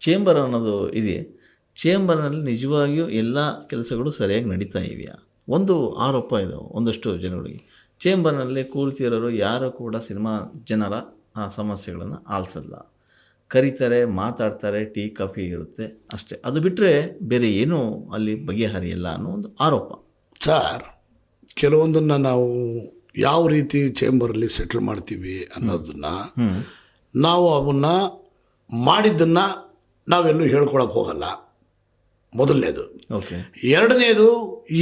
Chamber ಅನ್ನೋದು ಇದೆ. ಚೇಂಬರ್ನಲ್ಲಿ ನಿಜವಾಗಿಯೂ ಎಲ್ಲ ಕೆಲಸಗಳು ಸರಿಯಾಗಿ ನಡೀತಾ ಇವೆಯಾ? ಒಂದು ಆರೋಪ ಇದೆ ಒಂದಷ್ಟು ಜನಗಳಿಗೆ ಚೇಂಬರ್ನಲ್ಲಿ ಕೂಲ್ತಿರೋರು ಯಾರು ಕೂಡ ಸಿನಿಮಾ ಜನರ ಆ ಸಮಸ್ಯೆಗಳನ್ನು ಆಲಿಸಲ್ಲ. ಕರೀತಾರೆ ಮಾತಾಡ್ತಾರೆ ಟೀ ಕಾಫಿ ಇರುತ್ತೆ ಅಷ್ಟೇ. ಅದು ಬಿಟ್ಟರೆ ಬೇರೆ ಏನೂ ಅಲ್ಲಿ ಬಗೆಹರಿಯಲ್ಲ ಅನ್ನೋ ಒಂದು ಆರೋಪ. ಸರ್ ಕೆಲವೊಂದನ್ನು ನಾವು ಯಾವ ರೀತಿ ಚೇಂಬರಲ್ಲಿ ಸೆಟ್ಲ್ ಮಾಡ್ತೀವಿ ಅನ್ನೋದನ್ನು ನಾವು ಅವನ್ನ ಮಾಡಿದ್ದನ್ನು ನಾವೆಲ್ಲೂ ಹೇಳ್ಕೊಳಕ್ಕೆ ಹೋಗಲ್ಲ. ಮೊದಲನೇದು. ಓಕೆ. ಎರಡನೇದು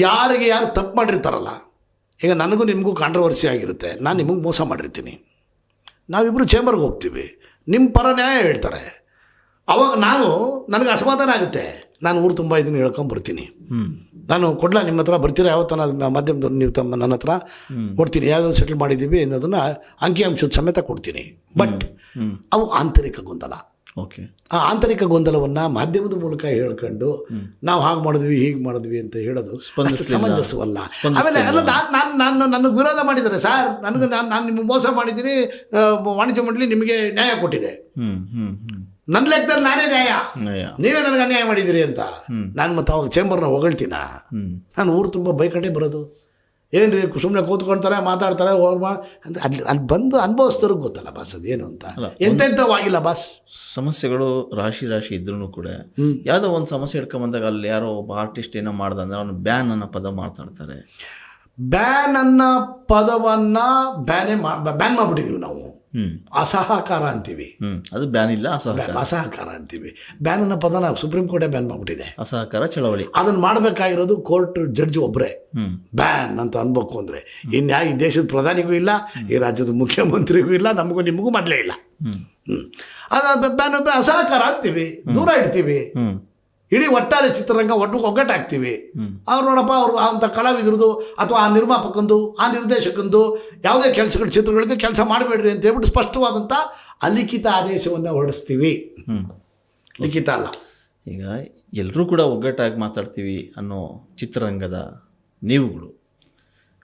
ಯಾರಿಗೆ ಯಾರು ತಪ್ಪು ಮಾಡಿರ್ತಾರಲ್ಲ ಈಗ ನನಗೂ ನಿಮಗೂ ಕಾಂಟ್ರವರ್ಸಿ ಆಗಿರುತ್ತೆ ನಾನು ನಿಮಗೆ ಮೋಸ ಮಾಡಿರ್ತೀನಿ. ನಾವಿಬ್ಬರು ಚೇಂಬರ್ಗೆ ಹೋಗ್ತೀವಿ ನಿಮ್ಮ ಪರ ನ್ಯಾಯ ಹೇಳ್ತಾರೆ. ಅವಾಗ ನಾನು ನನಗೆ ಅಸಮಾಧಾನ ಆಗುತ್ತೆ. ನಾನು ಊರು ತುಂಬ ಇದನ್ನು ಹೇಳ್ಕೊಂಬರ್ತೀನಿ ನಾನು ಕೊಡಲ ನಿಮ್ಮ ಹತ್ರ ಬರ್ತೀರಾ? ಯಾವತ್ತನ ಮಾಧ್ಯಮದವ್ರು ನೀವು ತಮ್ಮ ನನ್ನ ಹತ್ರ ಕೊಡ್ತೀನಿ. ಯಾವ್ಯಾವ ಸೆಟ್ಲ್ ಮಾಡಿದ್ದೀವಿ ಅನ್ನೋದನ್ನು ಅಂಕಿಅಂಶದ ಸಮೇತ ಕೊಡ್ತೀನಿ. ಬಟ್ ಅವು ಆಂತರಿಕ ಗೊಂದಲ. ಓಕೆ ಆ ಆಂತರಿಕ ಗೊಂದಲವನ್ನು ಮಾಧ್ಯಮದ ಮೂಲಕ ಹೇಳ್ಕೊಂಡು ನಾವು ಹಾಗೆ ಮಾಡಿದ್ವಿ ಹೀಗೆ ಮಾಡಿದ್ವಿ ಅಂತ ಹೇಳೋದು ಸಮಂಜಸವಲ್ಲ. ಆಮೇಲೆ ಅಲ್ಲ ನಾನು ನಾನು ನಾನು ನನಗೆ ವಿರೋಧ ಮಾಡಿದ್ದಾರೆ. ಸರ್ ನನಗೆ ನಾನು ನಾನು ನಿಮಗೆ ಮೋಸ ಮಾಡಿದ್ದೀನಿ. ವಾಣಿಜ್ಯ ಮಂಡಳಿ ನಿಮಗೆ ನ್ಯಾಯ ಕೊಟ್ಟಿದೆ. ನನ್ನ ಲೆಕ್ಕದಲ್ಲಿ ನಾನೇ ನ್ಯಾಯ. ನಯ ನೀವೇ ನನಗೆ ಅನ್ಯಾಯ ಮಾಡಿದಿರಿ ಅಂತ. ನಾನು ಮತ್ತೆ ಅವಾಗ ಚೇಂಬರ್ನ ಹೊಗಳ್ತೀನ? ನಾನು ಊರು ತುಂಬ ಬೈಕಂಡೇ ಬರೋದು. ಏನು ರೀ ಸುಮ್ಮನೆ ಕೂತ್ಕೊಳ್ತಾರೆ ಮಾತಾಡ್ತಾರೆ ಹೋಗ್ ಮಾ ಅಂದರೆ ಅಲ್ಲಿ ಅಲ್ಲಿ ಬಂದು ಅನುಭವಿಸ್ದವ್ರಿಗೆ ಗೊತ್ತಲ್ಲ ಬಾಸ್ ಏನು ಅಂತ. ಎಂತೆಂಥವಾಗಿಲ್ಲ ಬಾಸ್ ಸಮಸ್ಯೆಗಳು ರಾಶಿ ರಾಶಿ ಇದ್ರೂ ಕೂಡ ಯಾವುದೋ ಒಂದು ಸಮಸ್ಯೆ ಹಿಡ್ಕೊಂಬಂದಾಗ ಅಲ್ಲಿ ಯಾರೋ ಒಬ್ಬ ಆರ್ಟಿಸ್ಟ್ ಏನೋ ಮಾಡ್ದ ಅಂದರೆ ಅವನು ಬ್ಯಾನ್ ಅನ್ನೋ ಪದ ಮಾತಾಡ್ತಾರೆ ಬ್ಯಾನ್ ಅನ್ನೋ ಪದವನ್ನು ಬ್ಯಾನೇ ಮಾ ಬ್ಯಾನ್ ಮಾಡಿಬಿಟ್ಟಿದ್ದೀವಿ ನಾವು. ಅಸಹಕಾರ ಅಂತೀವಿ. ಅದು ಬ್ಯಾನ್ ಇಲ್ಲ ಅಸಹಕಾರ. ಅಸಹಕಾರ ಅಂತೀವಿ. ಬ್ಯಾನ್ ಅನ್ನೋ ಪದನ ಸುಪ್ರೀಂ ಕೋರ್ಟೇ ಬ್ಯಾನ್ ಮಾಡಿಬಿಟ್ಟಿದೆ. ಅಸಹಕಾರ ಚಳವಳಿ. ಅದನ್ನು ಮಾಡಬೇಕಾಗಿರೋದು ಕೋರ್ಟ್ ಜಡ್ಜ್ ಒಬ್ಬರೇ ಬ್ಯಾನ್ ಅಂತ ಅನ್ಬೇಕು ಅಂದರೆ. ಇನ್ಯಾ ಈ ದೇಶದ ಪ್ರಧಾನಿಗೂ ಇಲ್ಲ ಈ ರಾಜ್ಯದ ಮುಖ್ಯಮಂತ್ರಿಗೂ ಇಲ್ಲ ನಮಗೂ ನಿಮಗೂ ಮೊದಲೇ ಇಲ್ಲ. ಹ್ಞೂ ಅದು ಬ್ಯಾನ್ ಅಸಹಕಾರ ಅಂತೀವಿ. ದೂರ ಇಡ್ತೀವಿ. ಇಡೀ ಒಟ್ಟಾರೆ ಚಿತ್ರರಂಗ ಒಟ್ಟು ಒಗ್ಗಟ್ಟಾಗ್ತೀವಿ ಅವ್ರು ನೋಡಪ್ಪ ಅವರು ಅಂಥ ಕಲಾವಿದ್ರದ್ದು ಅಥವಾ ಆ ನಿರ್ಮಾಪಕಂದು ಆ ನಿರ್ದೇಶಕಂದು ಯಾವುದೇ ಕೆಲಸಗಳು ಚಿತ್ರಗಳಿಗೆ ಕೆಲಸ ಮಾಡಬೇಡ್ರಿ ಅಂತ ಹೇಳ್ಬಿಟ್ಟು ಸ್ಪಷ್ಟವಾದಂಥ ಅಲಿಖಿತ ಆದೇಶವನ್ನು ಹೊರಡಿಸ್ತೀವಿ. ಹ್ಞೂ ಲಿಖಿತ ಅಲ್ಲ. ಈಗ ಎಲ್ಲರೂ ಕೂಡ ಒಗ್ಗಟ್ಟಾಗಿ ಮಾತಾಡ್ತೀವಿ ಅನ್ನೋ ಚಿತ್ರರಂಗದ ನೀವುಗಳು.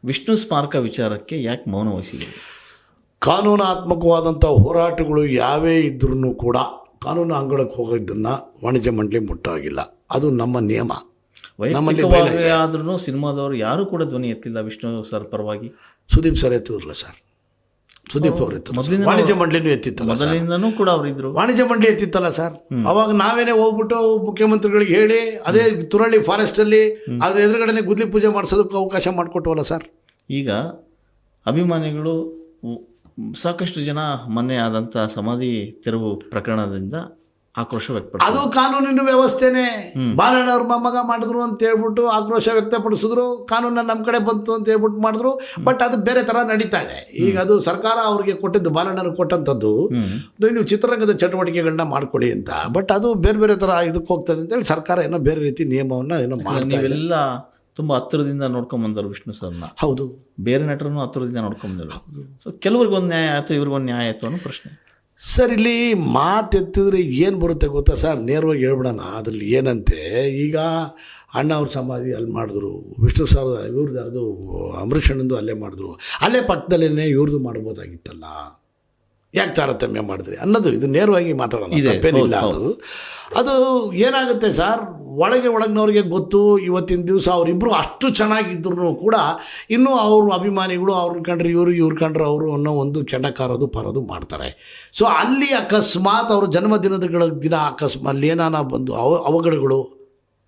ವಿಷ್ಣು ಸ್ಮಾರಕ ವಿಚಾರಕ್ಕೆ ಯಾಕೆ ಮೌನ ವಹಿಸಿದ್ದೀವಿ ಕಾನೂನಾತ್ಮಕವಾದಂಥ ಹೋರಾಟಗಳು ಯಾವೇ ಇದ್ರೂ ಕೂಡ ಕಾನೂನು ಅಂಗಳಕ್ಕೆ ಹೋಗೋದನ್ನು ವಾಣಿಜ್ಯ ಮಂಡಳಿ ಮುಟ್ಟಾಗಿಲ್ಲ. ಅದು ನಮ್ಮ ನಿಯಮ. ನಮ್ಮಲ್ಲಿ ಆದ್ರೂ ಸಿನಿಮಾದವರು ಯಾರು ಕೂಡ ಧ್ವನಿ ಎತ್ತಿಲ್ಲ ವಿಷ್ಣು ಸರ್ ಪರವಾಗಿ. ಸುದೀಪ್ ಸರ್ ಎತ್ತಿದ್ರಲ್ಲ ಸರ್? ಸುದೀಪ್ ಅವರು ಎತ್ತಿದ್ರು ವಾಣಿಜ್ಯ ಮಂಡಳಿನೂ ಎತ್ತಿತ್ತಲ್ಲ. ಮೊದಲಿಂದನೂ ಕೂಡ ಅವರಿದ್ರು ವಾಣಿಜ್ಯ ಮಂಡಳಿ ಎತ್ತಿತ್ತಲ್ಲ ಸರ್? ಅವಾಗ ನಾವೇನೇ ಹೋಗ್ಬಿಟ್ಟು ಮುಖ್ಯಮಂತ್ರಿಗಳಿಗೆ ಹೇಳಿ ಅದೇ ತುರಳಿ ಫಾರೆಸ್ಟಲ್ಲಿ ಅದ್ರ ಎದುರುಗಡೆನೆ ಗುದ್ಲಿ ಪೂಜೆ ಮಾಡಿಸೋದಕ್ಕೆ ಅವಕಾಶ ಮಾಡಿಕೊಟ್ಟವಲ್ಲ ಸರ್? ಈಗ ಅಭಿಮಾನಿಗಳು ಸಾಕಷ್ಟು ಜನ ಮೊನ್ನೆ ಆದಂಥ ಸಮಾಧಿ ತೆರವು ಪ್ರಕರಣದಿಂದ ಆಕ್ರೋಶ ವ್ಯಕ್ತಪಡಿಸಿದ್ರು. ಅದು ಕಾನೂನಿನ ವ್ಯವಸ್ಥೆನೇ. ಬಾಲಣ್ಣವ್ರ ಮೊಮ್ಮಗ ಮಾಡಿದ್ರು ಅಂತ ಹೇಳ್ಬಿಟ್ಟು ಆಕ್ರೋಶ ವ್ಯಕ್ತಪಡಿಸಿದ್ರು. ಕಾನೂನ ನಮ್ಮ ಕಡೆ ಬಂತು ಅಂತ ಹೇಳ್ಬಿಟ್ಟು ಮಾಡಿದ್ರು. ಬಟ್ ಅದು ಬೇರೆ ಥರ ನಡೀತಾ ಇದೆ. ಈಗ ಅದು ಸರ್ಕಾರ ಅವ್ರಿಗೆ ಕೊಟ್ಟಿದ್ದು ಬಾಲಣ್ಣವ್ರಿಗೆ ಕೊಟ್ಟಂಥದ್ದು ನೀವು ಚಿತ್ರರಂಗದ ಚಟುವಟಿಕೆಗಳನ್ನ ಮಾಡ್ಕೊಡಿ ಅಂತ. ಬಟ್ ಅದು ಬೇರೆ ಬೇರೆ ಥರ ಇದಕ್ಕೆ ಹೋಗ್ತದೆ ಅಂತೇಳಿ ಸರ್ಕಾರ ಏನೋ ಬೇರೆ ರೀತಿ ನಿಯಮವನ್ನು ಏನೋ ಮಾಡ್ತಾ ಇದೆ. ನೀವೆಲ್ಲ ತುಂಬ ಹತ್ತಿರದಿಂದ ನೋಡ್ಕೊಂಬಂದರು ವಿಷ್ಣು ಸರ್ನ. ಹೌದು. ಬೇರೆ ನಟರನ್ನು ಹತ್ತಿರದಿಂದ ನೋಡ್ಕೊಂಬಂದರು ಸೊ ಕೆಲವ್ರಿಗೆ ಒಂದು ನ್ಯಾಯ ಆಯಿತು ಇವ್ರಿಗೊಂದು ನ್ಯಾಯ ಆಯಿತು ಅನ್ನೋ ಪ್ರಶ್ನೆ. ಸರ್ ಇಲ್ಲಿ ಮಾತೆತ್ತಿದ್ರೆ ಏನು ಬರುತ್ತೆ ಗೊತ್ತಾ ಸರ್? ನೇರವಾಗಿ ಹೇಳ್ಬಿಡೋಣ. ಅದ್ರಲ್ಲಿ ಏನಂತೆ ಈಗ ಅಣ್ಣ ಅವ್ರ ಸಮಾಧಿ ಅಲ್ಲಿ ಮಾಡಿದ್ರು ವಿಷ್ಣು ಸರ್ ಇವ್ರದ್ದು ಯಾರ್ದು ಅಂಬರೀಷ್ ಅಣ್ಣಂದು ಅಲ್ಲೇ ಮಾಡಿದ್ರು. ಅಲ್ಲೇ ಪಕ್ಕದಲ್ಲೇ ಇವ್ರದ್ದು ಮಾಡ್ಬೋದಾಗಿತ್ತಲ್ಲ? ಯಾಕೆ ತಾರತಮ್ಯ ಮಾಡಿದ್ರಿ? ಅನ್ನೋದು ಇದು ನೇರವಾಗಿ ಮಾತಾಡೋಣ. ತಪ್ಪೇನಿಲ್ಲ ಅದು. ಅದು ಏನಾಗುತ್ತೆ ಸರ್? ಒಳಗೆ ಒಳಗಿನವ್ರಿಗೆ ಗೊತ್ತು ಇವತ್ತಿನ ದಿವಸ ಅವರಿಬ್ಬರು ಅಷ್ಟು ಚೆನ್ನಾಗಿದ್ರೂ ಕೂಡ ಇನ್ನೂ ಅವರು ಅಭಿಮಾನಿಗಳು ಅವ್ರನ್ನ ಕಂಡ್ರೆ ಇವರು ಇವ್ರು ಕಂಡ್ರೆ ಅವರು ಅನ್ನೋ ಒಂದು ಕೆಂಡ ಕಾರೋದು ಪರೋದು ಮಾಡ್ತಾರೆ. ಸೊ ಅಲ್ಲಿ ಅಕಸ್ಮಾತ್ ಅವ್ರ ಜನ್ಮದಿನದ ದಿನ ಅಕಸ್ಮಾತ್ ಅಲ್ಲಿ ಏನಾನ ಬಂದು ಅವ ಅವಘಡಗಳು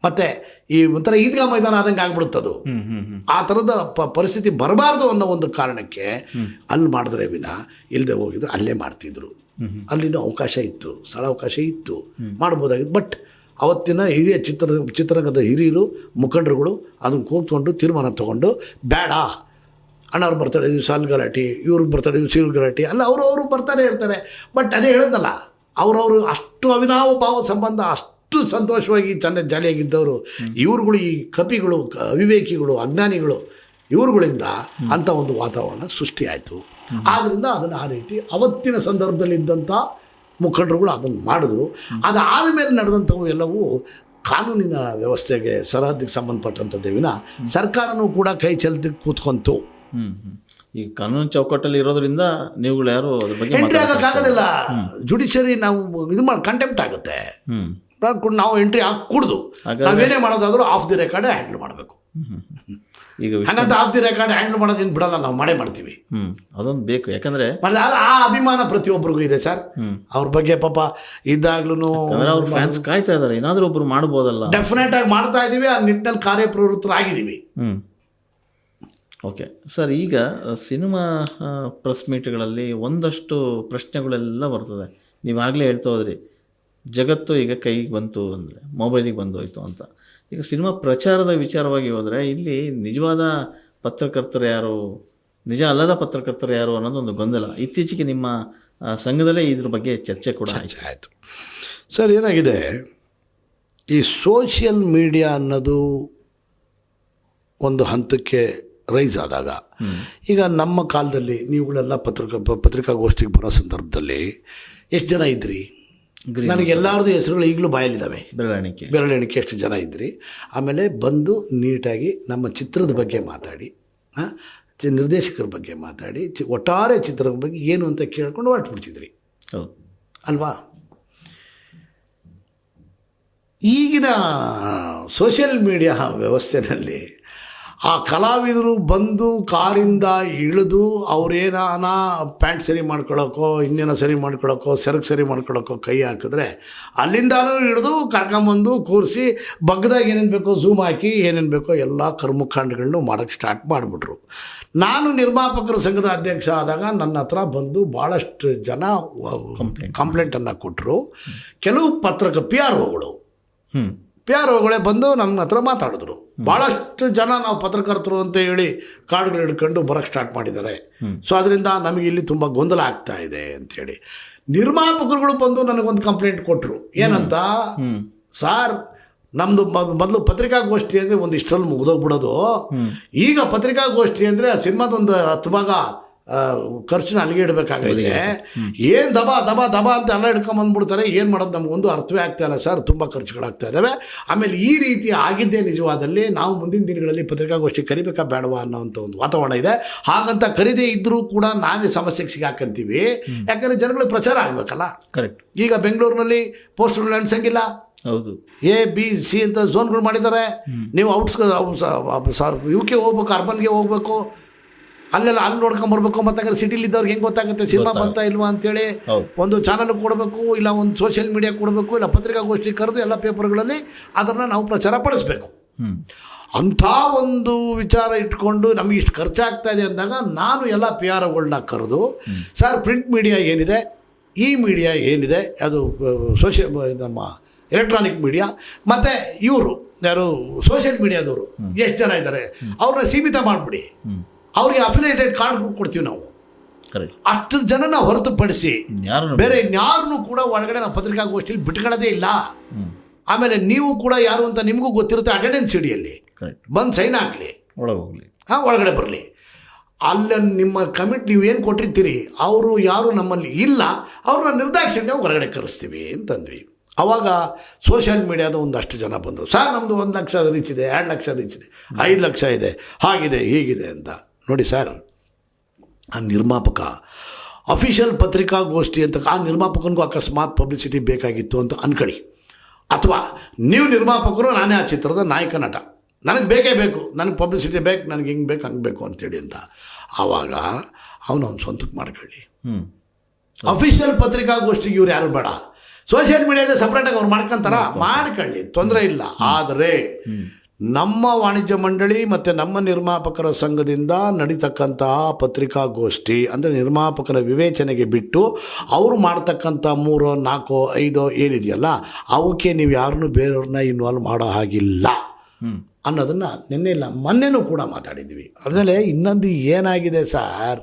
ಮತ್ತು ಈ ಒಂಥರ ಈದ್ಗಾ ಮೈದಾನ ಆದಂಗೆ ಆಗ್ಬಿಡುತ್ತದು. ಆ ಥರದ ಪ ಪರಿಸ್ಥಿತಿ ಬರಬಾರ್ದು ಅನ್ನೋ ಒಂದು ಕಾರಣಕ್ಕೆ ಅಲ್ಲಿ ಮಾಡಿದ್ರೆ ವಿನ ಇಲ್ಲದೆ ಹೋಗಿದ್ರು ಅಲ್ಲೇ ಮಾಡ್ತಿದ್ರು. ಅಲ್ಲಿನೂ ಅವಕಾಶ ಇತ್ತು ಸ್ಥಳಾವಕಾಶ ಇತ್ತು ಮಾಡ್ಬೋದಾಗಿತ್ತು. ಬಟ್ ಅವತ್ತಿನ ಹಿರಿಯ ಚಿತ್ರ ಚಿತ್ರರಂಗದ ಹಿರಿಯರು ಮುಖಂಡರುಗಳು ಅದನ್ನು ಕೂತ್ಕೊಂಡು ತೀರ್ಮಾನ ತಗೊಂಡು ಬೇಡ ಅಣ್ಣವ್ರು ಬರ್ತಾರೆ ದಿವಸ ಅಲ್ಲಿ ಗಲಾಟೆ ಇವ್ರಿಗೆ ಬರ್ತಾರೆ ದಿವಸ ಇವ್ರ ಗಲಾಟೆ. ಅಲ್ಲ ಅವರು ಅವರು ಬರ್ತಾನೆ ಇರ್ತಾರೆ. ಬಟ್ ಅದೇ ಹೇಳಿದ್ನಲ್ಲ ಅವರವರು ಅಷ್ಟು ಅವಿನಾವ ಭಾವ ಸಂಬಂಧ ಅಷ್ಟು ಸಂತೋಷವಾಗಿ ಚೆನ್ನ ಜಾಲಿಯಾಗಿದ್ದವರು ಇವ್ರುಗಳು ಈ ಕಪಿಗಳು ಕ- ಅವಿವೇಕಿಗಳು ಅಜ್ಞಾನಿಗಳು ಇವ್ರುಗಳಿಂದ ಅಂಥ ಒಂದು ವಾತಾವರಣ ಸೃಷ್ಟಿಯಾಯಿತು. ಆದ್ದರಿಂದ ಅದನ್ನು ಆ ರೀತಿ ಅವತ್ತಿನ ಸಂದರ್ಭದಲ್ಲಿ ಇದ್ದಂಥ ಮುಖಂಡರುಗಳು ಅದನ್ನು ಮಾಡಿದ್ರು. ಅದಾದ ಮೇಲೆ ನಡೆದಂಥವು ಎಲ್ಲವೂ ಕಾನೂನಿನ ವ್ಯವಸ್ಥೆಗೆ ಸರಹದ್ದಿಗೆ ಸಂಬಂಧಪಟ್ಟಂಥದ್ದೇ ವಿನ ಸರ್ಕಾರನೂ ಕೂಡ ಕೈ ಚೆಲ್ದಕ್ಕೆ ಕೂತ್ಕೊಂತು. ಈ ಕಾನೂನು ಚೌಕಟ್ಟಲ್ಲಿ ಇರೋದ್ರಿಂದ ನೀವುಗಳು ಯಾರು ಅದ್ರ ಬಗ್ಗೆ ಎಂಟ್ರಿ ಆಗೋಕ್ಕಾಗೋದಿಲ್ಲ ಜುಡಿಷರಿ ನಾವು ಇದು ಮಾಡಿ ಕಂಟೆಂಪ್ಟ್ ಆಗುತ್ತೆ. ನಾವು ಎಂಟ್ರಿ ಹಾಕಿ ಕುಡ್ದು ನಾವೇನೇ ಮಾಡೋದಾದರೂ ಆಫ್ ದಿ ರೆಕಾರ್ಡೇ ಹ್ಯಾಂಡಲ್ ಮಾಡಬೇಕು. ಈಗ ಹನ್ನೊಂದು ಆಫ್ ದಿ ರೆಕಾರ್ಡ್ ಹ್ಯಾಂಡಲ್ ಮಾಡೋದೇನು ಬಿಡಲ್ಲ ನಾವು ಮಾಡೇ ಮಾಡ್ತೀವಿ. ಹ್ಞೂ ಅದೊಂದು ಬೇಕು. ಯಾಕಂದ್ರೆ ಆ ಅಭಿಮಾನ ಪ್ರತಿಯೊಬ್ಬರಿಗೂ ಇದೆ ಸರ್. ಅವ್ರ ಬಗ್ಗೆ ಪಾಪ ಇದ್ದಾಗ್ಲೂ ಅವ್ರ ಫ್ಯಾನ್ಸ್ ಕಾಯ್ತಾ ಇದ್ದಾರೆ ಏನಾದರೂ ಒಬ್ರು ಮಾಡ್ಬೋದಲ್ಲ. ಡೆಫಿನೆಟ್ ಆಗಿ ಮಾಡ್ತಾ ಇದ್ದೀವಿ ಆ ನಿಟ್ಟಿನಲ್ಲಿ ಕಾರ್ಯಪ್ರವೃತ್ತರಾಗಿದ್ದೀವಿ. ಹ್ಞೂ ಓಕೆ ಸರ್ ಈಗ ಸಿನಿಮಾ ಪ್ರೆಸ್ ಮೀಟ್ಗಳಲ್ಲಿ ಒಂದಷ್ಟು ಪ್ರಶ್ನೆಗಳೆಲ್ಲ ಬರ್ತದೆ. ನೀವು ಆಗಲೇ ಹೇಳ್ತಾ ಹೋದ್ರಿ. ಜಗತ್ತು ಈಗ ಕೈಗೆ ಬಂತು ಅಂದರೆ ಮೊಬೈಲಿಗೆ ಬಂದು ಹೋಯ್ತು ಅಂತ. ಈಗ ಸಿನಿಮಾ ಪ್ರಚಾರದ ವಿಚಾರವಾಗಿ ಹೋದರೆ ಇಲ್ಲಿ ನಿಜವಾದ ಪತ್ರಕರ್ತರು ಯಾರು ನಿಜ ಅಲ್ಲದ ಪತ್ರಕರ್ತರು ಯಾರು ಅನ್ನೋದು ಒಂದು ಗೊಂದಲ. ಇತ್ತೀಚೆಗೆ ನಿಮ್ಮ ಸಂಘದಲ್ಲೇ ಇದ್ರ ಬಗ್ಗೆ ಚರ್ಚೆ ಕೂಡ ಆಯಿತು. ಸರ್ ಏನಾಗಿದೆ? ಈ ಸೋಷಿಯಲ್ ಮೀಡಿಯಾ ಅನ್ನೋದು ಒಂದು ಹಂತಕ್ಕೆ ರೈಸ್ ಆದಾಗ ಈಗ ನಮ್ಮ ಕಾಲದಲ್ಲಿ ನೀವುಗಳೆಲ್ಲ ಪತ್ರಿಕಾ ಪತ್ರಿಕಾಗೋಷ್ಠಿಗೆ ಬರೋ ಸಂದರ್ಭದಲ್ಲಿ ಎಷ್ಟು ಜನ ಇದ್ರಿ? ನನಗೆ ಎಲ್ಲಾರದು ಹೆಸರುಗಳು ಈಗಲೂ ಬಾಯಲ್ಲಿದ್ದಾವೆ ಬೆರಳೆಣಿಕೆ. ಬೆರಳೆಣಿಕೆ ಎಷ್ಟು ಜನ ಇದ್ರಿ. ಆಮೇಲೆ ಬಂದು ನೀಟಾಗಿ ನಮ್ಮ ಚಿತ್ರದ ಬಗ್ಗೆ ಮಾತಾಡಿ ಚಿ- ನಿರ್ದೇಶಕರ ಬಗ್ಗೆ ಮಾತಾಡಿ ಚಿ ಒಟ್ಟಾರೆ ಚಿತ್ರದ ಬಗ್ಗೆ ಏನು ಅಂತ ಕೇಳ್ಕೊಂಡು ಹೊರಟ್ಬಿಡ್ತಿದ್ರಿ. ಹೌದು. ಅಲ್ವಾ? ಈಗಿನ ಸೋಷಿಯಲ್ ಮೀಡಿಯಾ ವ್ಯವಸ್ಥೆಯಲ್ಲಿ ಆ ಕಲಾವಿದರು ಬಂದು ಕಾರಿಂದ ಇಳಿದು ಅವ್ರೇನ ಪ್ಯಾಂಟ್ ಸರಿ ಮಾಡ್ಕೊಳ್ಳೋಕ್ಕೋ ಇನ್ನೇನೋ ಸರಿ ಮಾಡ್ಕೊಳ್ಳೋಕ್ಕೋ ಸೆರಗು ಸರಿ ಮಾಡ್ಕೊಳ್ಳೋಕ್ಕೋ ಕೈ ಹಾಕಿದ್ರೆ ಅಲ್ಲಿಂದಾನೂ ಹಿಡಿದು ಕರ್ಕೊಂಬಂದು ಕೂರಿಸಿ ಬಗ್ಗದಾಗ ಏನೇನು ಬೇಕೋ ಝೂಮ್ ಹಾಕಿ ಏನೇನು ಬೇಕೋ ಎಲ್ಲ ಕರ್ಮಕಾಂಡಗಳನ್ನು ಮಾಡೋಕ್ಕೆ ಸ್ಟಾರ್ಟ್ ಮಾಡಿಬಿಟ್ರು. ನಾನು ನಿರ್ಮಾಪಕರ ಸಂಘದ ಅಧ್ಯಕ್ಷ ಆದಾಗ ನನ್ನ ಹತ್ರ ಬಂದು ಭಾಳಷ್ಟು ಜನ ಕಂಪ್ಲೇಂಟನ್ನು ಕೊಟ್ಟರು ಕೆಲವು ಪತ್ರಕ ಪಿ ಆರ್ ಒಗಳು. ಹ್ಞೂ ಪಿ ಆರ್ ಒಗಳೇ ಬಂದು ನಮ್ಮ ಹತ್ರ ಮಾತಾಡಿದ್ರು. ಭಾಳಷ್ಟು ಜನ ನಾವು ಪತ್ರಕರ್ತರು ಅಂತ ಹೇಳಿ ಕಾರ್ಡ್ಗಳು ಹಿಡ್ಕೊಂಡು ಬರೋಕ್ಕೆ ಸ್ಟಾರ್ಟ್ ಮಾಡಿದ್ದಾರೆ. ಸೊ ಅದರಿಂದ ನಮಗೆ ಇಲ್ಲಿ ತುಂಬ ಗೊಂದಲ ಆಗ್ತಾ ಇದೆ ಅಂಥೇಳಿ ನಿರ್ಮಾಪಕರುಗಳು ಬಂದು ನನಗೊಂದು ಕಂಪ್ಲೇಂಟ್ ಕೊಟ್ಟರು ಏನಂತ? ಸಾರ್ ನಮ್ಮದು ಮೊದಲು ಪತ್ರಿಕಾಗೋಷ್ಠಿ ಅಂದರೆ ಒಂದು ಇಷ್ಟರಲ್ಲಿ ಮುಗಿದೋಗ್ಬಿಡೋದು ಈಗ ಪತ್ರಿಕಾಗೋಷ್ಠಿ ಅಂದರೆ ಸಿನಿಮಾದೊಂದು ಹತ್ತು ಭಾಗ ಆ, ಖರ್ಚನ್ನ ಅಲ್ಲಿಗೆ ಇಡಬೇಕಾಗೈತೆ ಏನು ದಬ ದಬ ದಬ ಅಂತ ಎಲ್ಲ ಹಿಡ್ಕೊಂಬಂದ್ಬಿಡ್ತಾರೆ ಏನು ಮಾಡೋದು ನಮಗೊಂದು ಅರ್ಥವೇ ಆಗ್ತಾ ಇಲ್ಲ ಸರ್ ತುಂಬ ಖರ್ಚುಗಳಾಗ್ತಾ ಇದ್ದಾವೆ ಆಮೇಲೆ ಈ ರೀತಿ ಆಗಿದ್ದೇ ನಿಜವಾದಲ್ಲಿ ನಾವು ಮುಂದಿನ ದಿನಗಳಲ್ಲಿ ಪತ್ರಿಕಾಗೋಷ್ಠಿ ಕರಿಬೇಕಾ ಬೇಡವಾ ಅನ್ನೋಂಥ ಒಂದು ವಾತಾವರಣ ಇದೆ. ಹಾಗಂತ ಕರಿದೇ ಇದ್ದರೂ ಕೂಡ ನಾವೇ ಸಮಸ್ಯೆಗೆ ಸಿಗಾಕಂತೀವಿ. ಯಾಕಂದರೆ ಜನಗಳಿಗೆ ಪ್ರಚಾರ ಆಗಬೇಕಲ್ಲ. ಕರೆಕ್ಟ್ ಈಗ ಬೆಂಗಳೂರಿನಲ್ಲಿ ಪೋಸ್ಟ್ಗಳು ಅನ್ಸಂಗಿಲ್ಲ ಹೌದು. ಎ ಬಿ ಸಿ ಅಂತ ಝೋನ್ಗಳು ಮಾಡಿದ್ದಾರೆ. ನೀವು ಔಟ್ಸ್ ಕೆ ಹೋಗ್ಬೇಕು ಅರ್ಬನ್ಗೆ ಹೋಗ್ಬೇಕು ಅಲ್ಲೆಲ್ಲ ಅಲ್ಲಿ ನೋಡ್ಕೊಂಬರ್ಬೇಕು ಮತ್ತೆ ಸಿಟಿಲಿ ಇದ್ದವ್ರಿಗೆ ಹೆಂಗೆ ಗೊತ್ತಾಗುತ್ತೆ? ಸಿನಿಮಾ ಬರ್ತಾ ಇಲ್ವಾ ಅಂತೇಳಿ. ಒಂದು ಚಾನಲ್ ಕೊಡಬೇಕು ಇಲ್ಲ ಒಂದು ಸೋಷಿಯಲ್ ಮೀಡಿಯಾ ಕೊಡಬೇಕು ಇಲ್ಲ ಪತ್ರಿಕಾಗೋಷ್ಠಿ ಕರೆದು ಎಲ್ಲ ಪೇಪರ್ಗಳಲ್ಲಿ ಅದನ್ನು ನಾವು ಪ್ರಚಾರ ಪಡಿಸ್ಬೇಕು. ಅಂಥ ಒಂದು ವಿಚಾರ ಇಟ್ಕೊಂಡು ನಮಗೆ ಇಷ್ಟು ಖರ್ಚಾಗ್ತಾ ಇದೆ ಅಂದಾಗ ನಾನು ಎಲ್ಲ ಪಿ ಆರ್ ಒಗಳನ್ನ ಕರೆದು ಸರ್ ಪ್ರಿಂಟ್ ಮೀಡಿಯಾ ಏನಿದೆ? ಈ ಮೀಡಿಯಾ ಏನಿದೆ? ಅದು ಸೋಷಿಯಲ್ ನಮ್ಮ ಎಲೆಕ್ಟ್ರಾನಿಕ್ ಮೀಡಿಯಾ ಮತ್ತು ಇವರು ಯಾರು ಸೋಷಿಯಲ್ ಮೀಡಿಯಾದವರು ಎಷ್ಟು ಜನ ಇದ್ದಾರೆ ಅವ್ರನ್ನ ಸೀಮಿತ ಮಾಡಿಬಿಡಿ. ಅವ್ರಿಗೆ ಅಫಿಲಿಯೇಟೆಡ್ ಕಾರ್ಡ್ ಕೊಡ್ತೀವಿ ನಾವು. ಕರೆಕ್ಟ್ ಅಷ್ಟು ಜನನ ಹೊರತುಪಡಿಸಿ ಬೇರೆ ಇನ್ಯಾರನ್ನೂ ಕೂಡ ಒಳಗಡೆ ನಾವು ಪತ್ರಿಕಾಗೋಷ್ಠಿಯಲ್ಲಿ ಬಿಟ್ಕೊಳ್ಳೋದೇ ಇಲ್ಲ. ಆಮೇಲೆ ನೀವು ಕೂಡ ಯಾರು ಅಂತ ನಿಮಗೂ ಗೊತ್ತಿರುತ್ತೆ ಅಟೆಂಡೆನ್ಸ್ ಹಿಡಿಯಲ್ಲಿ. ಕರೆಕ್ಟ್ ಬಂದು ಸೈನ್ ಹಾಕ್ಲಿ. ಹೋಗ್ಲಿ. ಹಾಂ ಒಳಗಡೆ ಬರಲಿ. ಅಲ್ಲಿ ನಿಮ್ಮ ಕಮಿಟ್ ನೀವು ಏನು ಕೊಟ್ಟಿರ್ತೀರಿ? ಅವರು ಯಾರು ನಮ್ಮಲ್ಲಿ ಇಲ್ಲ ಅವ್ರನ್ನ ನಿರ್ದಾಕ್ಷಿಣ್ಯ ಹೊರಗಡೆ ಕರೆಸ್ತೀವಿ ಅಂತಂದ್ವಿ. ಅವಾಗ ಸೋಷಿಯಲ್ ಮೀಡಿಯಾದ ಒಂದಷ್ಟು ಜನ ಬಂದರು. ಸರ್ ನಮ್ಮದು ಒಂದು ಲಕ್ಷ ರೀಚ್ ಇದೆ ಎರಡು ಲಕ್ಷ ರೀಚ್ ಇದೆ ಐದು ಲಕ್ಷ ಇದೆ ಹಾಗಿದೆ ಹೀಗಿದೆ ಅಂತ. ನೋಡಿ ಸರ್ ಆ ನಿರ್ಮಾಪಕ ಅಫಿಷಿಯಲ್ ಪತ್ರಿಕಾಗೋಷ್ಠಿ ಅಂತ ಆ ನಿರ್ಮಾಪಕನಿಗೂ ಅಕಸ್ಮಾತ್ ಪಬ್ಲಿಸಿಟಿ ಬೇಕಾಗಿತ್ತು ಅಂತ ಅನ್ಕೊಳ್ಳಿ. ಅಥವಾ ನೀವು ನಿರ್ಮಾಪಕರು ನಾನೇ ಆ ಚಿತ್ರದ ನಾಯಕ ನಟ. ನನಗೆ ಬೇಕೇ ಬೇಕು ನನಗೆ ಪಬ್ಲಿಸಿಟಿ ಬೇಕು ನನಗೆ ಹಿಂಗೆ ಬೇಕು ಹಂಗೆ ಬೇಕು ಅಂತೇಳಿ ಅಂತ. ಆವಾಗ ಅವನು ಅವ್ನು ಸ್ವಂತಕ್ಕೆ ಮಾಡ್ಕೊಳ್ಳಿ. ಹ್ಞೂ ಅಫಿಷಿಯಲ್ ಪತ್ರಿಕಾಗೋಷ್ಠಿಗೆ ಇವ್ರು ಯಾರು ಬೇಡ. ಸೋಷಿಯಲ್ ಮೀಡಿಯಾದ ಸಪ್ರೇಟಾಗಿ ಅವ್ರು ಮಾಡ್ಕೊಂತಾರ ಮಾಡ್ಕೊಳ್ಳಿ ತೊಂದರೆ ಇಲ್ಲ. ಆದರೆ ನಮ್ಮ ವಾಣಿಜ್ಯ ಮಂಡಳಿ ಮತ್ತು ನಮ್ಮ ನಿರ್ಮಾಪಕರ ಸಂಘದಿಂದ ನಡೀತಕ್ಕಂತಹ ಪತ್ರಿಕಾಗೋಷ್ಠಿ ಅಂದರೆ ನಿರ್ಮಾಪಕರ ವಿವೇಚನೆಗೆ ಬಿಟ್ಟು ಅವರು ಮಾಡ್ತಕ್ಕಂಥ ಮೂರೋ ನಾಲ್ಕೋ ಐದೋ ಏನಿದೆಯಲ್ಲ ಅವಕ್ಕೆ ನೀವು ಯಾರನ್ನೂ ಬೇರೆಯವ್ರನ್ನ ಇನ್ವಾಲ್ವ್ ಮಾಡೋ ಹಾಗಿಲ್ಲ ಅನ್ನೋದನ್ನು ನಿನ್ನೆ ಇಲ್ಲ ಮೊನ್ನೆನೂ ಕೂಡ ಮಾತಾಡಿದ್ವಿ. ಆಮೇಲೆ ಇನ್ನೊಂದು ಏನಾಗಿದೆ ಸರ್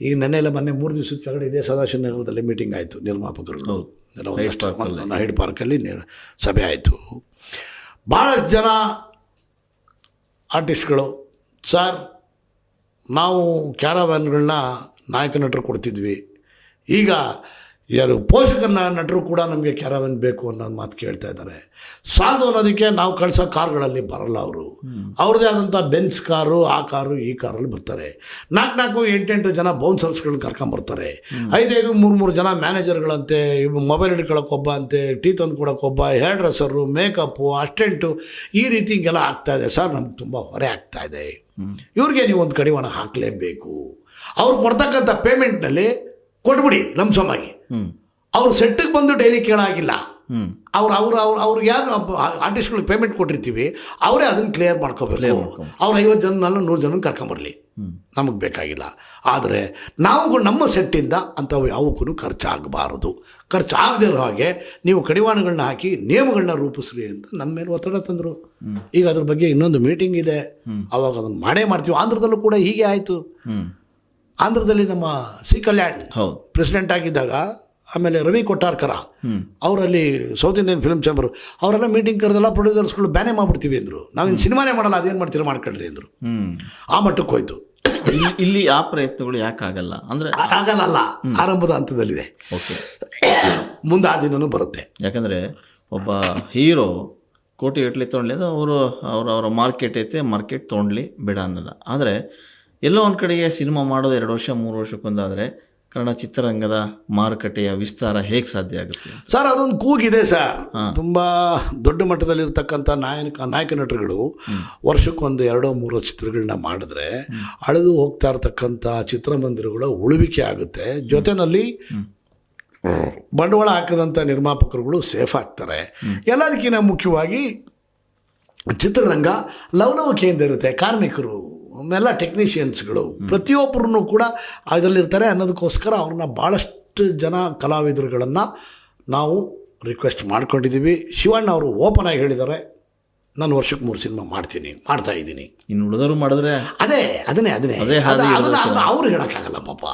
ಈಗ ನೆನ್ನೆಲ್ಲ ಮೊನ್ನೆ ಮೂರು ದಿವಸದ ಕೆಳಗಡೆ ಇದೇ ಸದಾಶಿವನಗರದಲ್ಲಿ ಮೀಟಿಂಗ್ ಆಯಿತು ನಿರ್ಮಾಪಕರು ಹೈಡ್ ಪಾರ್ಕಲ್ಲಿ ಸಭೆ ಆಯಿತು. ಭಾಳಷ್ಟು ಜನ ಆರ್ಟಿಸ್ಟ್ಗಳು ಸರ್ ನಾವು ಕ್ಯಾರವ್ಯಾನ್ಗಳನ್ನ ನಾಯಕ ನಟರು ಕೊಡ್ತಿದ್ವಿ. ಈಗ ಯಾರು ಪೋಷಕನ ನಟರು ಕೂಡ ನಮಗೆ ಕ್ಯಾರವನ್ ಬೇಕು ಅನ್ನೋ ಮಾತು ಕೇಳ್ತಾ ಇದ್ದಾರೆ. ಸಾಲದು ಅನ್ನೋದಕ್ಕೆ ನಾವು ಕಳಿಸೋ ಕಾರ್ಗಳಲ್ಲಿ ಬರಲ್ಲ ಅವರು. ಅವ್ರದ್ದೇ ಆದಂಥ ಬೆನ್ಸ್ ಕಾರು, ಆ ಕಾರು, ಈ ಕಾರಲ್ಲಿ ಬರ್ತಾರೆ. ನಾಲ್ಕು ನಾಲ್ಕು ಎಂಟೆಂಟು ಜನ ಬೌನ್ಸರ್ಸ್ಗಳನ್ನ ಕರ್ಕೊಂಬರ್ತಾರೆ ಐದೈದು ಮೂರು ಮೂರು ಜನ ಮ್ಯಾನೇಜರ್ಗಳಂತೆ ಮೊಬೈಲ್ ಹಿಡ್ಕೊಳ್ಳೋಕ್ಕೊಬ್ಬ ಅಂತೆ, ಟೀ ತಂದು ಕೊಡೋಕ್ಕೊಬ್ಬ ಹೇರ್ ಡ್ರೆಸ್ಸರು ಮೇಕಪ್ಪು, ಅಸ್ಟೆಂಟು, ಈ ರೀತಿ ಹಿಂಗೆಲ್ಲ ಆಗ್ತಾ ಇದೆ. ಸರ್, ನಮ್ಗೆ ತುಂಬ ಹೊರೆ ಆಗ್ತಾ ಇದೆ. ಇವ್ರಿಗೆ ನೀವು ಒಂದು ಕಡಿವಾಣ ಹಾಕಲೇಬೇಕು. ಅವ್ರು ಕೊಡ್ತಕ್ಕಂಥ ಪೇಮೆಂಟ್ನಲ್ಲಿ ಕೊಟ್ಬಿಡಿ ಲಂಸಮಾಗಿ ಅವ್ರು ಸೆಟ್ಟಿಗೆ ಬಂದು ಡೈಲಿ ಕೇಳಾಗಿಲ್ಲ. ಆಗಿಲ್ಲ ಅವ್ರು ಅವ್ರು ಅವ್ರು ಅವ್ರಿಗೆ ಯಾರು ಆರ್ಟಿಸ್ಟ್ಗಳಿಗೆ ಪೇಮೆಂಟ್ ಕೊಟ್ಟಿರ್ತೀವಿ ಅವರೇ ಅದನ್ನು ಕ್ಲಿಯರ್ ಮಾಡ್ಕೋಬೇಕು. ಅವ್ರು ಐವತ್ತು ಜನನಲ್ಲ ನೂರು ಜನ ಕರ್ಕೊಂಬರ್ಲಿ ನಮಗೆ ಬೇಕಾಗಿಲ್ಲ. ಆದರೆ ನಾವು ನಮ್ಮ ಸೆಟ್ಟಿಂದ ಅಂಥವು ಯಾವಕ್ಕೂ ಖರ್ಚಾಗಬಾರದು. ಖರ್ಚಾಗದೇ ಇರೋ ಹಾಗೆ ನೀವು ಕಡಿವಾಣಗಳನ್ನ ಹಾಕಿ ನಿಯಮಗಳನ್ನ ರೂಪಿಸ್ರಿ ಅಂತ ನಮ್ಮ ಮೇಲೆ ಒತ್ತಡ ತಂದರು. ಈಗ ಅದ್ರ ಬಗ್ಗೆ ಇನ್ನೊಂದು ಮೀಟಿಂಗ್ ಇದೆ. ಅವಾಗ ಅದನ್ನು ಮಾಡೇ ಮಾಡ್ತೀವಿ. ಆಂಧ್ರದಲ್ಲೂ ಕೂಡ ಹೀಗೆ ಆಯಿತು. ಆಂಧ್ರದಲ್ಲಿ ನಮ್ಮ ಸಿ ಕಲ್ಯಾಣ್ ಹೌದು. ಪ್ರೆಸಿಡೆಂಟ್ ಆಗಿದ್ದಾಗ ಆಮೇಲೆ ರವಿ ಕೊಟ್ಟಾರ್ಕರ ಅವರಲ್ಲಿ ಸೌತ್ ಇಂಡಿಯನ್ ಫಿಲ್ಮ್ ಚೇಂಬರ್ ಅವರೆಲ್ಲ ಮೀಟಿಂಗ್ ಕರೆದೆಲ್ಲ ಪ್ರೊಡ್ಯೂಸರ್ಸ್ಗಳು ಬ್ಯಾನೇ ಮಾಡ್ಬಿಡ್ತೀವಿ ಅಂದರು. ನಾವಿನ್ನು ಸಿನಿಮಾನೇ ಮಾಡಲ್ಲ ಅದೇನು ಮಾಡ್ತೀರ ಮಾಡ್ಕೊಳ್ರಿ ಅಂದರು. ಆ ಮಟ್ಟಕ್ಕೆ ಹೋಯ್ತು. ಇಲ್ಲಿ ಆ ಪ್ರಯತ್ನಗಳು ಯಾಕಾಗಲ್ಲ ಅಂದರೆ ಆಗಲ್ಲ ಆರಂಭದ ಹಂತದಲ್ಲಿದೆ. ಓಕೆ. ಮುಂದೆ ಆ ದಿನನೂ ಬರುತ್ತೆ. ಯಾಕಂದರೆ ಒಬ್ಬ ಹೀರೋ ಕೋಟಿ ಗಟ್ಟಲೆ ತೊಗೊಂಡ್ಲಿ ಅದು ಅವರು ಅವ್ರ ಅವರ ಮಾರ್ಕೆಟ್ ಐತೆ ಮಾರ್ಕೆಟ್ ತೊಗೊಳ್ಲಿ ಬೇಡ ಅನ್ನಲ್ಲ. ಆದರೆ ಎಲ್ಲೋ ಒಂದು ಕಡೆಗೆ ಸಿನಿಮಾ ಮಾಡೋದು ಎರಡು ವರ್ಷ ಮೂರು ವರ್ಷಕ್ಕೊಂದಾದರೆ ಕನ್ನಡ ಚಿತ್ರರಂಗದ ಮಾರುಕಟ್ಟೆಯ ವಿಸ್ತಾರ ಹೇಗೆ ಸಾಧ್ಯ ಆಗುತ್ತೆ? ಸರ್ ಅದೊಂದು ಕೂಗಿದೆ ಸರ್. ತುಂಬ ದೊಡ್ಡ ಮಟ್ಟದಲ್ಲಿರ್ತಕ್ಕಂಥ ನಾಯಕ ನಾಯಕ ನಟರುಗಳು ವರ್ಷಕ್ಕೊಂದು ಎರಡೋ ಮೂರೋ ಚಿತ್ರಗಳನ್ನ ಮಾಡಿದ್ರೆ ಅಳೆದು ಹೋಗ್ತಾ ಇರತಕ್ಕಂಥ ಚಿತ್ರಮಂದಿರಗಳ ಉಳುವಿಕೆ ಆಗುತ್ತೆ. ಜೊತೆಯಲ್ಲಿ ಬಂಡವಾಳ ಹಾಕದಂಥ ನಿರ್ಮಾಪಕರುಗಳು ಸೇಫ್ ಆಗ್ತಾರೆ. ಎಲ್ಲದಕ್ಕಿಂತ ಮುಖ್ಯವಾಗಿ ಚಿತ್ರರಂಗ ಲವಲವಿಕೆಯಿಂದ ಇರುತ್ತೆ. ಕಾರ್ಮಿಕರು ಎಲ್ಲ ಟೆಕ್ನಿಷಿಯನ್ಸ್ಗಳು ಪ್ರತಿಯೊಬ್ಬರೂ ಕೂಡ ಅದರಲ್ಲಿರ್ತಾರೆ ಅನ್ನೋದಕ್ಕೋಸ್ಕರ ಅವ್ರನ್ನ ಭಾಳಷ್ಟು ಜನ ಕಲಾವಿದರುಗಳನ್ನು ನಾವು ರಿಕ್ವೆಸ್ಟ್ ಮಾಡ್ಕೊಂಡಿದ್ದೀವಿ. ಶಿವಣ್ಣ ಅವರು ಓಪನ್ ಆಗಿ ಹೇಳಿದ್ದಾರೆ. ನಾನು ವರ್ಷಕ್ಕೆ ಮೂರು ಸಿನಿಮಾ ಮಾಡ್ತೀನಿ ಮಾಡ್ತಾ ಇದ್ದೀನಿ. ಇನ್ನು ಉಳಿದವರು ಮಾಡಿದ್ರೆ? ಅದೇ ಅದನ್ನೇ ಅದನ್ನೇ. ಅದನ್ನ ಅವ್ರು ಹೇಳೋಕ್ಕಾಗಲ್ಲ ಪಾಪ.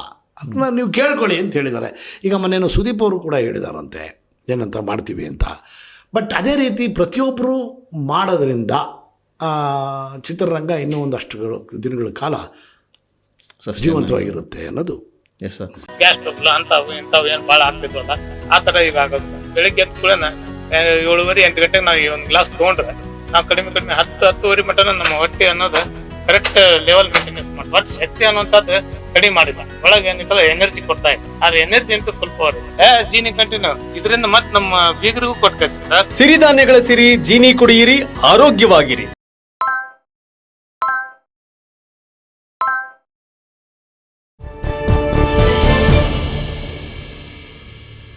ಅದನ್ನ ನೀವು ಕೇಳ್ಕೊಳ್ಳಿ ಅಂತ ಹೇಳಿದ್ದಾರೆ. ಈಗ ಮೊನ್ನೆನು ಸುದೀಪ್ ಅವರು ಕೂಡ ಹೇಳಿದಾರಂತೆ. ಏನಂತ ಮಾಡ್ತೀವಿ ಅಂತ. ಬಟ್ ಅದೇ ರೀತಿ ಪ್ರತಿಯೊಬ್ಬರು ಮಾಡೋದ್ರಿಂದ ಚಿತ್ರರಂಗ ಇನ್ನೂ ಒಂದಷ್ಟು ದಿನಗಳ ಕಾಲ ಜೀವಂತವಾಗಿರುತ್ತೆ ಅನ್ನೋದು. ಎಸ್ ಸರ್ ಗ್ಯಾಸ್ ಟ್ರಬಲ್ ಅಂತಾವು ಇಂಥವು ಏನು ಭಾಳ ಆ ಥರ ಈಗ ಬೆಳಿಗ್ಗೆ ಎದ್ದ ಕೂಡಲೇ ಏಳುವರೆ ಎಂಟು ಗಂಟೆಗೆ ನಾವು ಈ ಒಂದು ಗ್ಲಾಸ್ ತೊಗೊಂಡ್ರೆ ನಾವು ಕಡಿಮೆ ಕಡಿಮೆ ಹತ್ತು ಹತ್ತುವರೆ ಮಟನ ನಮ್ಮ ಹೊಟ್ಟೆ ಅನ್ನೋದು ಕರೆಕ್ಟ್ ಲೆವೆಲ್ ಮೇಂಟೆನೆನ್ಸ್ ಮಾಡಿ ಒಟ್ಟು ಶಕ್ತಿ ಅನ್ನುವಂಥದ್ದು ಕಡಿಮೆ ಮಾಡಿಲ್ಲ. ಒಳಗೆ ಏನಿತ್ತಲ್ಲ ಎನರ್ಜಿ ಕೊಡ್ತಾ ಇದೆ ಆದ್ರೆ ಎನರ್ಜಿ ಅಂತೂ ಫುಲ್ ಪವರ್ ಏ ಜೀನಿ ಕಂಟಿನ್ಯೂ ಇದರಿಂದ ಮತ್ತೆ ನಮ್ಮ ಬೀಗರಿಗೂ ಕೊಟ್ಟು ಕಳಿಸ್ತಾರೆ ಸಿರಿಧಾನ್ಯಗಳ ಸಿರಿ ಜೀನಿ ಕುಡಿಯಿರಿ ಆರೋಗ್ಯವಾಗಿರಿ.